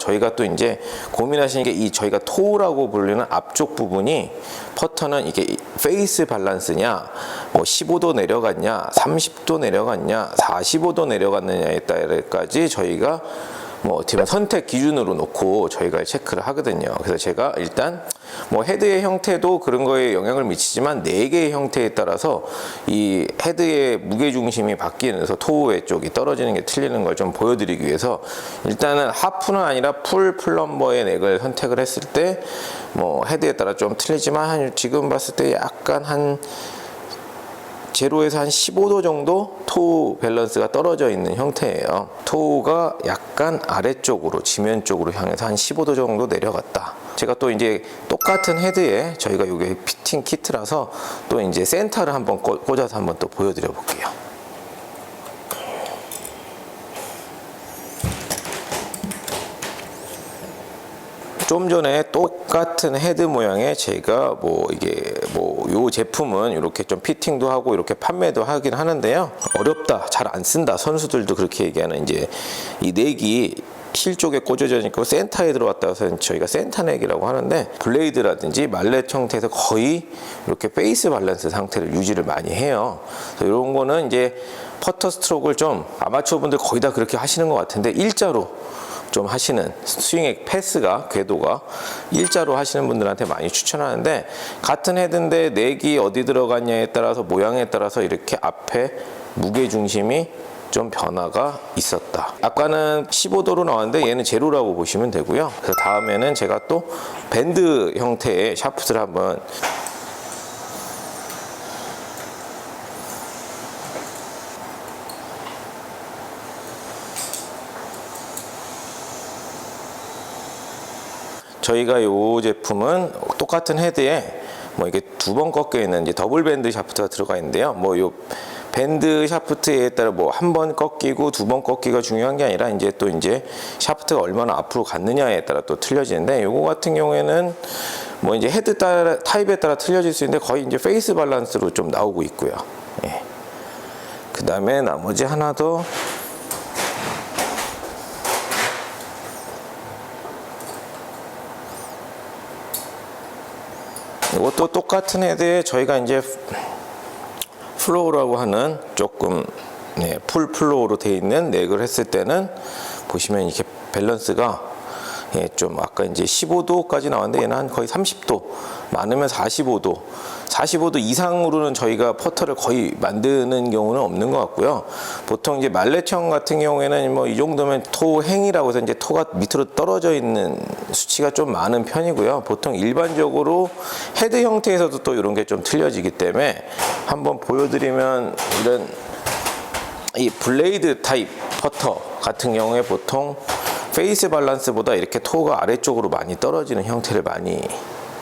저희가 또 이제 고민하시는 게 이 저희가 토우라고 부르는 앞쪽 부분이 퍼터는 이게 페이스 밸런스냐, 뭐 15도 내려갔냐, 30도 내려갔냐, 45도 내려갔느냐에 따라까지 저희가 뭐 어떻게 보면 선택 기준으로 놓고 저희가 체크를 하거든요. 그래서 제가 일단 뭐 헤드의 형태도 그런 거에 영향을 미치지만 네 개의 형태에 따라서 이 헤드의 무게 중심이 바뀌면서 토우의 쪽이 떨어지는 게 틀리는 걸 좀 보여드리기 위해서 일단은 하프는 아니라 풀 플럼버의 넥을 선택을 했을 때 뭐 헤드에 따라 좀 틀리지만 한 지금 봤을 때 약간 한 제로에서 한 15도 정도 토우 밸런스가 떨어져 있는 형태예요. 토우가 약간 아래쪽으로 지면 쪽으로 향해서 한 15도 정도 내려갔다. 제가 또 이제 똑같은 헤드에 저희가 이게 피팅 키트라서 또 이제 센터를 한번 꽂- 꽂아서 한번 또 보여드려 볼게요. 좀 전에 똑같은 헤드 모양의 제가 뭐 이게 뭐 요 제품은 이렇게 좀 피팅도 하고 이렇게 판매도 하긴 하는데요. 어렵다, 잘 안 쓴다. 선수들도 그렇게 얘기하는 이제 이 넥이 실 쪽에 꽂아져 있고 센터에 들어왔다 해서 저희가 센터 넥이라고 하는데 블레이드라든지 말렛 형태에서 거의 이렇게 페이스 밸런스 상태를 유지를 많이 해요. 이런 거는 이제 퍼터 스트로크를 좀 아마추어 분들 거의 다 그렇게 하시는 것 같은데 일자로 좀 하시는 스윙의 패스가 궤도가 일자로 하시는 분들한테 많이 추천하는데 같은 헤드인데 넥이 어디 들어갔냐에 따라서 모양에 따라서 이렇게 앞에 무게 중심이 좀 변화가 있었다. 아까는 15도로 나왔는데 얘는 제로라고 보시면 되고요. 그래서 다음에는 제가 또 밴드 형태의 샤프트를 한번 저희가 이 제품은 똑같은 헤드에 뭐 이게 두 번 꺾여 있는 이제 더블 밴드 샤프트가 들어가 있는데요. 뭐 요 밴드 샤프트에 따라 뭐 한 번 꺾이고 두 번 꺾기가 중요한 게 아니라 이제 또 이제 샤프트가 얼마나 앞으로 갔느냐에 따라 또 틀려지는데 요거 같은 경우에는 뭐 이제 헤드 따라 타입에 따라 틀려질 수 있는데 거의 이제 페이스 밸런스로 좀 나오고 있고요. 예. 그 다음에 나머지 하나 더 이것도 똑같은 헤드에 저희가 이제 플로우라고 하는 조금 네, 풀 플로우로 되어 있는 넥을 했을 때는 보시면 이렇게 밸런스가 예, 좀 아까 이제 15도까지 나왔는데 얘는 한 거의 30도 많으면 45도 45도 이상으로는 저희가 퍼터를 거의 만드는 경우는 없는 것 같고요. 보통 이제 말레청 같은 경우에는 뭐 이 정도면 토행이라고 해서 이제 토가 밑으로 떨어져 있는 수치가 좀 많은 편이고요. 보통 일반적으로 헤드 형태에서도 또 이런 게 좀 틀려지기 때문에 한번 보여드리면 이런 이 블레이드 타입 퍼터 같은 경우에 보통 페이스 밸런스보다 이렇게 토가 아래쪽으로 많이 떨어지는 형태를 많이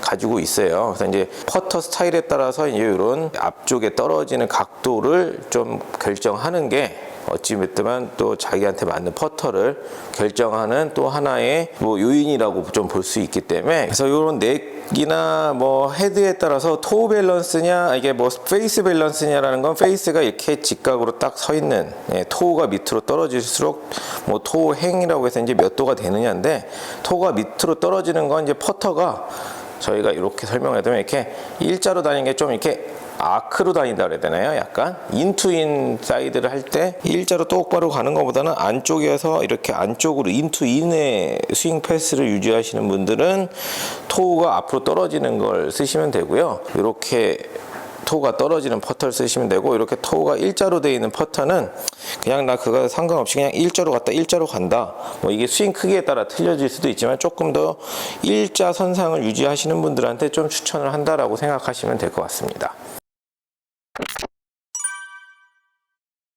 가지고 있어요. 그래서 이제 퍼터 스타일에 따라서 이제 이런 앞쪽에 떨어지는 각도를 좀 결정하는 게 어찌 보면 또 자기한테 맞는 퍼터를 결정하는 또 하나의 뭐 요인이라고 좀 볼 수 있기 때문에 그래서 이런 넥이나 뭐 헤드에 따라서 토 밸런스냐 이게 뭐 페이스 밸런스냐라는 건 페이스가 이렇게 직각으로 딱 서 있는 예, 토가 밑으로 떨어질수록 뭐 토행이라고 해서 이제 몇 도가 되느냐인데 토가 밑으로 떨어지는 건 이제 퍼터가 저희가 이렇게 설명을 해드리면 이렇게 일자로 다니는 게 좀 이렇게 아크로 다닌다 그래야 되나요? 약간 인투인 사이드를 할 때 일자로 똑바로 가는 것보다는 안쪽에서 이렇게 안쪽으로 인투인의 스윙 패스를 유지하시는 분들은 토우가 앞으로 떨어지는 걸 쓰시면 되고요. 이렇게 토가 떨어지는 퍼터를 쓰시면 되고 이렇게 토가 일자로 되어 있는 퍼터는 그냥 나 그거 상관없이 그냥 일자로 갔다 일자로 간다 뭐 이게 스윙 크기에 따라 틀려질 수도 있지만 조금 더 일자 선상을 유지하시는 분들한테 좀 추천을 한다라고 생각하시면 될 것 같습니다